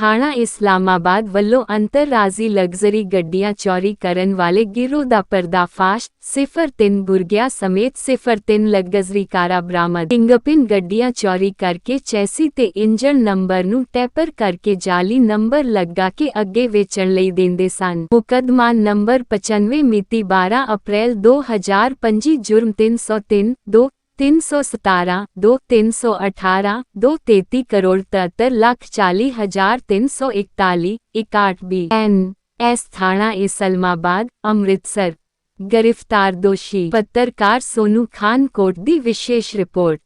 ਥਾਣਾ ਇਸਲਾਮਾਬਾਦ ਵੱਲੋਂ ਅੰਤਰਰਾਜੀ ਲਗਜ਼ਰੀ ਗੱਡੀਆਂ ਚੋਰੀ ਕਰਨ ਵਾਲੇ ਗਿਰੋਹ ਦਾ ਪਰਦਾਫਾਸ਼ 03 ਬੁਰਗਿਆ ਸਮੇਤ 03 ਲਗਜ਼ਰੀ ਕਾਰਾਂ ਬਰਾਮਦ। ਇੰਗਪਿਨ ਗੱਡੀਆਂ ਚੋਰੀ ਕਰਕੇ ਚੈਸੀ ਤੇ ਇੰਜਣ ਨੰਬਰ ਨੂੰ ਟੈਪਰ ਕਰਕੇ ਜਾਲੀ ਨੰਬਰ ਲਗਾ ਕੇ ਅੱਗੇ ਵੇਚਣ ਲਈ ਦਿੰਦੇ ਸਨ। ਮੁਕਦਮਾ ਨੰਬਰ 95 ਮਿਤੀ 12 ਅਪ੍ਰੈਲ 2025 ਜੁਰਮ 303 2 317 2 318 2 33 ਕਰੋੜ 73 ਲੱਖ 40 ਹਜ਼ਾਰ 341 61 ਬੀ ਐਨ ਐਸ ਥਾਣਾ ਇਸਲਮਾਬਾਦ ਅੰਮ੍ਰਿਤਸਰ। ਗ੍ਰਿਫਤਾਰ ਦੋਸ਼ੀ, ਪੱਤਰਕਾਰ ਸੋਨੂ ਖਾਨ ਕੋਟ ਦੀ ਵਿਸ਼ੇਸ਼ ਰਿਪੋਰਟ।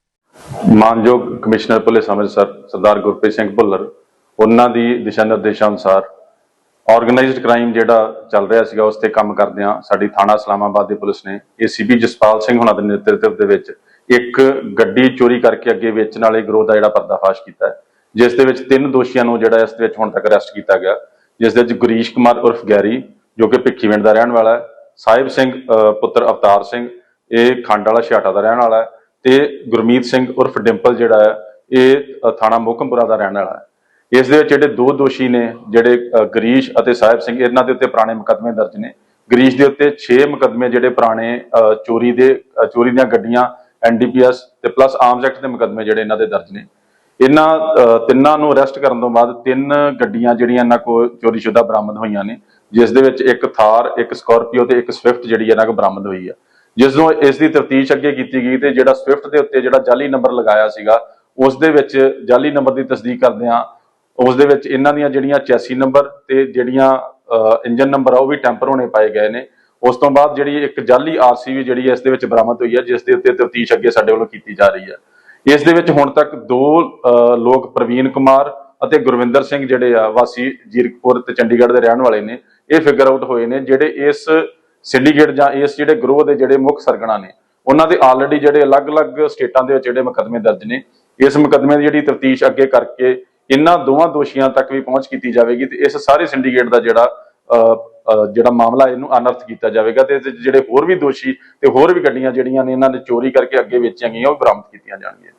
ਮਾਨਯੋਗ ਕਮਿਸ਼ਨਰ ਪੁਲਿਸ ਅੰਮ੍ਰਿਤਸਰ, ਸਰਦਾਰ ਗੁਰਪ੍ਰੀਤ ਸਿੰਘ ਭੁੱਲਰ, ਉਹਨਾਂ ਦੀ ਦਿਸ਼ਾ ਨਿਰਦੇਸ਼ਾਂ ਅਨੁਸਾਰ ਆਰਗੇਨਾਈਜ਼ਡ ਕ੍ਰਾਈਮ ਜਿਹੜਾ ਚੱਲ ਰਿਹਾ ਸੀਗਾ, ਉਸ ਤੇ ਕੰਮ ਕਰਦਿਆਂ ਸਾਡੀ ਥਾਣਾ ਇਸਲਾਮਾਬਾਦ ਦੀ ਪੁਲਿਸ ਨੇ ਏਸੀਪੀ ਜਸਪਾਲ ਸਿੰਘ ਹੁਣਾਂ ਦੇ ਨੇਤਰਤਵ ਦੇ ਵਿੱਚ ਇੱਕ ਗੱਡੀ ਚੋਰੀ ਕਰਕੇ ਅੱਗੇ ਵੇਚਣ ਵਾਲੇ ਗਰੋਹ ਦਾ ਜਿਹੜਾ ਪਰਦਾਫਾਸ਼ ਕੀਤਾ ਹੈ, ਜਿਸ ਦੇ ਵਿੱਚ ਤਿੰਨ ਦੋਸ਼ੀਆਂ ਨੂੰ ਜਿਹੜਾ ਇਸ ਦੇ ਵਿੱਚ ਹੁਣ ਤੱਕ ਅਰੈਸਟ ਕੀਤਾ ਗਿਆ। ਜਿਸ ਦੇ ਵਿੱਚ ਗੁਰੀਸ਼ ਕੁਮਾਰ ਉਰਫ ਗੈਰੀ, ਜੋ ਕਿ ਭਿੱਖੀਵਿੰਡ ਦਾ ਰਹਿਣ ਵਾਲਾ ਹੈ, ਸਾਹਿਬ ਸਿੰਘ ਪੁੱਤਰ ਅਵਤਾਰ ਸਿੰਘ, ਇਹ ਖੰਡ ਵਾਲਾ ਛਿਆਟਾ ਦਾ ਰਹਿਣ ਵਾਲਾ ਹੈ ਤੇ ਗੁਰਮੀਤ ਸਿੰਘ ਉਰਫ ਡਿੰਪਲ ਜਿਹੜਾ ਹੈ, ਇਹ ਥਾਣਾ ਮੋਕਮਪੁਰਾ ਦਾ ਰਹਿਣ ਵਾਲਾ ਹੈ। ਇਸ ਦੇ ਵਿੱਚ ਜਿਹੜੇ ਦੋ ਦੋਸ਼ੀ ਨੇ, ਜਿਹੜੇ ਗਰੀਸ਼ ਅਤੇ ਸਾਹਿਬ ਸਿੰਘ, ਇਹਨਾਂ ਦੇ ਉੱਤੇ ਪੁਰਾਣੇ ਮੁਕੱਦਮੇ ਦਰਜ ਨੇ। ਗਰੀਸ਼ ਦੇ ਉੱਤੇ 6 ਮੁਕੱਦਮੇ ਜਿਹੜੇ ਪੁਰਾਣੇ ਚੋਰੀ ਦੇ ਚੋਰੀ ਦੀਆਂ ਗੱਡੀਆਂ ਐਨਡੀਪੀਐਸ ਤੇ ਪਲੱਸ ਆਰਮਸ ਐਕਟ ਦੇ ਮੁਕੱਦਮੇ ਜਿਹੜੇ ਇਹਨਾਂ ਦੇ ਦਰਜ ਨੇ। ਇਹਨਾਂ ਤਿੰਨਾਂ ਨੂੰ ਅਰੈਸਟ ਕਰਨ ਤੋਂ ਬਾਅਦ ਤਿੰਨ ਗੱਡੀਆਂ ਜਿਹੜੀਆਂ ਇਹਨਾਂ ਕੋਲ ਚੋਰੀਸ਼ੁਦਾ ਬਰਾਮਦ ਹੋਈਆਂ ਨੇ, ਜਿਸ ਦੇ ਵਿੱਚ ਇੱਕ ਥਾਰ, ਇੱਕ ਸਕਾਰਪੀਓ ਤੇ ਇੱਕ ਸਵਿਫਟ ਜਿਹੜੀ ਇਹਨਾਂ ਕੋਲ ਬਰਾਮਦ ਹੋਈ ਆ। ਜਿਸ ਨੂੰ ਇਸ ਦੀ ਤਫਤੀਸ਼ ਅੱਗੇ ਕੀਤੀ ਗਈ ਤੇ ਜਿਹੜਾ ਸਵਿਫਟ ਦੇ ਉੱਤੇ ਜਿਹੜਾ ਜਾਲੀ ਨੰਬਰ ਲਗਾਇਆ ਸੀਗਾ, ਉਸ ਦੇ ਵਿੱਚ ਜਾਲੀ ਨੰਬਰ ਦੀ ਤਸਦੀਕ ਕਰਦਿਆਂ ਉਸ ਦੇ ਵਿੱਚ ਇਹਨਾਂ ਦੀਆਂ ਜਿਹੜੀਆਂ ਚੈਸੀ ਨੰਬਰ ਤੇ ਜਿਹੜੀਆਂ ਇੰਜਨ ਨੰਬਰ ਆ, ਉਹ ਵੀ ਟੈਂਪਰ ਹੋਣੇ ਪਾਏ ਗਏ ਨੇ। ਉਸ ਤੋਂ ਬਾਅਦ ਜਿਹੜੀ ਇੱਕ ਜਾਲੀ ਆਰਸੀ ਵੀ ਜਿਹੜੀ ਇਸ ਦੇ ਵਿੱਚ ਬਰਾਮਦ ਹੋਈ ਹੈ ਜਿਸ ਦੇ ਉੱਤੇ ਤਫਤੀਸ਼ ਅੱਗੇ ਸਾਡੇ ਵੱਲੋਂ ਕੀਤੀ ਜਾ ਰਹੀ ਹੈ। ਇਸ ਦੇ ਵਿੱਚ ਹੁਣ ਤੱਕ ਦੋ ਲੋਕ ਪ੍ਰਵੀਨ ਕੁਮਾਰ ਅਤੇ ਗੁਰਵਿੰਦਰ ਸਿੰਘ ਜਿਹੜੇ ਆ ਵਾਸੀ ਜੀਰਕਪੁਰ ਤੇ ਚੰਡੀਗੜ੍ਹ ਦੇ ਰਹਿਣ ਵਾਲੇ ਨੇ ਇਹ ਫਿਗਰ ਆਊਟ ਹੋਏ ਨੇ ਜਿਹੜੇ ਇਸ ਸਿੰਡੀਕੇਟ ਜਾਂ ਇਸ ਜਿਹੜੇ ਗਰੋਹ ਦੇ ਜਿਹੜੇ ਮੁੱਖ ਸਰਗਣਾ ਨੇ ਉਹਨਾਂ ਦੇ ਆਲਰੇਡੀ ਜਿਹੜੇ ਅਲੱਗ-ਅਲੱਗ ਸਟੇਟਾਂ ਦੇ ਵਿੱਚ ਜਿਹੜੇ ਮੁਕੱਦਮੇ ਦਰਜ ਨੇ ਇਸ ਮੁਕੱਦਮੇ ਦੀ ਜਿਹੜੀ ਤਫਤੀਸ਼ ਅੱਗੇ ਕਰਕੇ ਇਹਨਾਂ ਦੋਵਾਂ ਦੋਸ਼ੀਆਂ ਤੱਕ ਵੀ ਪਹੁੰਚ ਕੀਤੀ ਜਾਵੇਗੀ ਤੇ ਇਸ ਸਾਰੇ ਸਿੰਡੀਕੇਟ ਦਾ ਜਿਹੜਾ ਅ, ਜਿਹੜਾ ਮਾਮਲਾ ਇਹਨੂੰ ਅਨਰਥ ਕੀਤਾ ਜਾਵੇਗਾ ਤੇ ਇਹਦੇ 'ਚ ਜਿਹੜੇ ਹੋਰ ਵੀ ਦੋਸ਼ੀ ਤੇ ਹੋਰ ਵੀ ਗੱਡੀਆਂ ਜਿਹੜੀਆਂ ਨੇ, ਇਹਨਾਂ ਨੇ ਚੋਰੀ ਕਰਕੇ ਅੱਗੇ ਵੇਚੀਆਂ ਗਈਆਂ, ਉਹ ਵੀ ਬਰਾਮਦ ਕੀਤੀਆਂ ਜਾਣਗੀਆਂ।